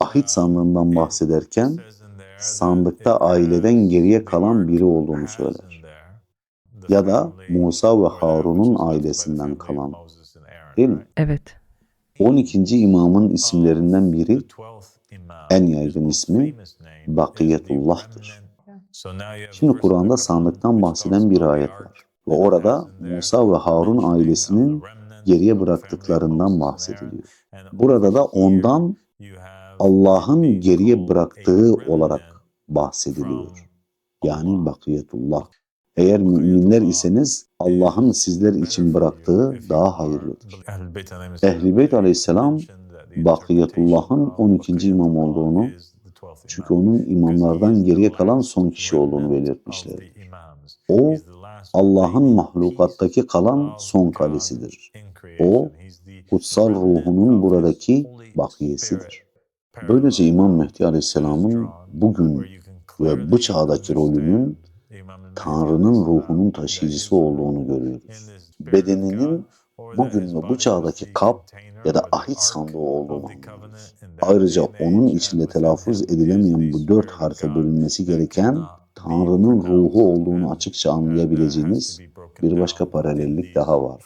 ahit sandığından bahsederken sandıkta aileden geriye kalan biri olduğunu söyler. Ya da Musa ve Harun'un ailesinden kalan. Değil mi? Evet. 12. imamın isimlerinden biri en yaygın ismi Bakiyetullah'tır. Şimdi Kur'an'da sandıktan bahseden bir ayet var. Ve orada Musa ve Harun ailesinin geriye bıraktıklarından bahsediliyor. Burada da ondan Allah'ın geriye bıraktığı olarak bahsediliyor. Yani bakiyetullah. Eğer müminler iseniz Allah'ın sizler için bıraktığı daha hayırlıdır. Ehl-i Beyt aleyhisselam Bakiyetullah'ın 12. imam olduğunu çünkü onun imamlardan geriye kalan son kişi olduğunu belirtmişler. O Allah'ın mahlukattaki kalan son kalesidir. O kutsal ruhunun buradaki bakiyesidir. Böylece İmam Mehdi Aleyhisselam'ın bugün ve bu çağdaki rolünün Tanrı'nın ruhunun taşıyıcısı olduğunu görüyoruz. Bedeninin bugün ve bu çağdaki kap ya da ahit sandığı olduğunu anlıyoruz. Ayrıca onun içinde telaffuz edilemeyen bu dört harfe bölünmesi gereken Tanrı'nın ruhu olduğunu açıkça anlayabileceğiniz bir başka paralellik daha var.